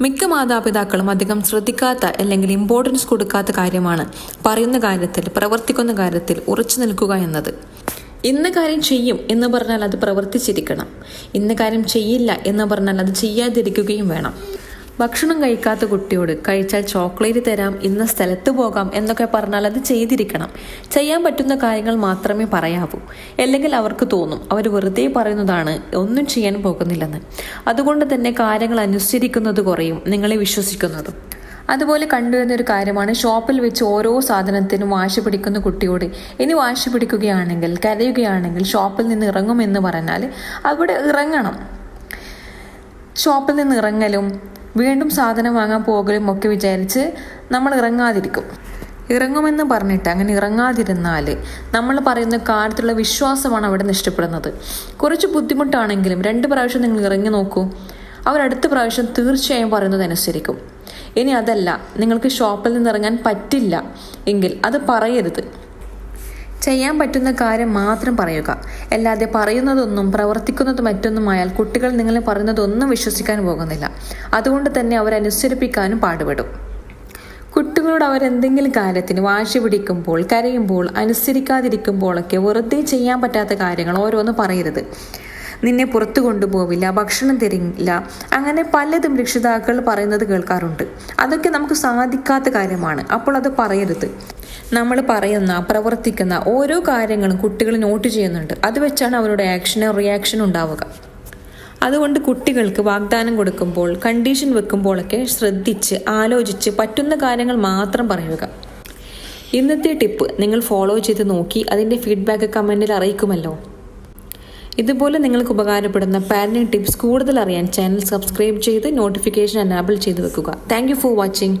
മിക്ക മാതാപിതാക്കളും അധികം ശ്രദ്ധിക്കാത്ത അല്ലെങ്കിൽ ഇമ്പോർട്ടൻസ് കൊടുക്കാത്ത കാര്യമാണ് പറയുന്ന കാര്യത്തിൽ പ്രവർത്തിക്കുന്ന കാര്യത്തിൽ ഉറച്ചു നിൽക്കുക എന്നത്. ഇന്ന കാര്യം ചെയ്യും എന്ന് പറഞ്ഞാൽ അത് പ്രവർത്തിച്ചിരിക്കണം. ഇന്ന കാര്യം ചെയ്യില്ല എന്ന് പറഞ്ഞാൽ അത് ചെയ്യാതിരിക്കുകയും വേണം. ഭക്ഷണം കഴിക്കാത്ത കുട്ടിയോട് കഴിച്ചാൽ ചോക്ലേറ്റ് തരാം ഇന്ന സ്ഥലത്ത് പോകാം എന്നൊക്കെ പറഞ്ഞാൽ അത് ചെയ്തിരിക്കണം. ചെയ്യാൻ പറ്റുന്ന കാര്യങ്ങൾ മാത്രമേ പറയാവൂ. അല്ലെങ്കിൽ അവർക്ക് തോന്നും അവർ വെറുതെ പറയുന്നതാണ് ഒന്നും ചെയ്യാൻ പോകുന്നില്ലെന്ന്. അതുകൊണ്ട് തന്നെ കാര്യങ്ങൾ അനുസരിക്കുന്നത് കുറയും നിങ്ങളെ വിശ്വസിക്കുന്നതും. അതുപോലെ കണ്ടുവരുന്ന ഒരു കാര്യമാണ് ഷോപ്പിൽ വെച്ച് ഓരോ സാധനത്തിനും വാശി പിടിക്കുന്ന കുട്ടിയോട് ഇനി വാശി പിടിക്കുകയാണെങ്കിൽ കരയുകയാണെങ്കിൽ ഷോപ്പിൽ നിന്ന് ഇറങ്ങുമെന്ന് പറഞ്ഞാൽ അവിടെ ഇറങ്ങണം. ഷോപ്പിൽ നിന്ന് ഇറങ്ങലും വീണ്ടും സാധനം വാങ്ങാൻ പോകലും ഒക്കെ വിചാരിച്ച് നമ്മൾ ഇറങ്ങാതിരിക്കും. ഇറങ്ങുമെന്ന് പറഞ്ഞിട്ട് അങ്ങനെ ഇറങ്ങാതിരുന്നാൽ നമ്മൾ പറയുന്ന കാര്യത്തിലുള്ള വിശ്വാസമാണ് അവിടെ നിഷ്ടപ്പെടുന്നത് കുറച്ച് ബുദ്ധിമുട്ടാണെങ്കിലും രണ്ട് പ്രാവശ്യം നിങ്ങൾ ഇറങ്ങി നോക്കൂ. അവരടുത്ത പ്രാവശ്യം തീർച്ചയായും പറയുന്നത് അനുസരിക്കും ഇനി അതല്ല നിങ്ങൾക്ക് ഷോപ്പിൽ നിന്ന് ഇറങ്ങാൻ പറ്റില്ല. എങ്കിൽ അത് പറയരുത്. ചെയ്യാൻ പറ്റുന്ന കാര്യം മാത്രം പറയുക. അല്ലാതെ പറയുന്നതൊന്നും പ്രവർത്തിക്കുന്നത് മറ്റൊന്നുമായാൽ കുട്ടികൾ നിങ്ങൾ പറയുന്നതൊന്നും വിശ്വസിക്കാൻ പോകുന്നില്ല. അതുകൊണ്ട് തന്നെ അവരനുസരിപ്പിക്കാനും പാടുപെടും. കുട്ടികളോട് അവരെന്തെങ്കിലും കാര്യത്തിന് വാശി പിടിക്കുമ്പോൾ കരയുമ്പോൾ അനുസരിക്കാതിരിക്കുമ്പോഴൊക്കെ വെറുതെ ചെയ്യാൻ പറ്റാത്ത കാര്യങ്ങൾ ഓരോന്ന് പറയരുത്. നിന്നെ പുറത്തു കൊണ്ടുപോവില്ല ഭക്ഷണം തരില്ല. അങ്ങനെ പലതും രക്ഷിതാക്കൾ പറയുന്നത് കേൾക്കാറുണ്ട്. അതൊക്കെ നമുക്ക് സാധിക്കാത്ത കാര്യമാണ്. അപ്പോൾ അത് പറയരുത്. നമ്മൾ പറയുന്ന പ്രവർത്തിക്കുന്ന ഓരോ കാര്യങ്ങളും കുട്ടികൾ നോട്ട് ചെയ്യുന്നുണ്ട്. അത് വെച്ചാണ് അവരുടെ ആക്ഷനും റിയാക്ഷനും ഉണ്ടാവുക. അതുകൊണ്ട് കുട്ടികൾക്ക് വാഗ്ദാനം കൊടുക്കുമ്പോൾ കണ്ടീഷൻ വെക്കുമ്പോഴൊക്കെ ശ്രദ്ധിച്ച് ആലോചിച്ച് പറ്റുന്ന കാര്യങ്ങൾ മാത്രം പറയുക. ഇന്നത്തെ ടിപ്പ് നിങ്ങൾ ഫോളോ ചെയ്ത് നോക്കി അതിന്റെ ഫീഡ്ബാക്ക് കമന്റിൽ അറിയിക്കുമല്ലോ. ഇതുപോലെ നിങ്ങൾക്ക് ഉപകാരപ്പെടുന്ന പാരന്റിംഗ് ടിപ്സ് കൂടുതൽ അറിയാൻ ചാനൽ സബ്സ്ക്രൈബ് ചെയ്ത് നോട്ടിഫിക്കേഷൻ എനാബിൾ ചെയ്ത് വെക്കുക. Thank for watching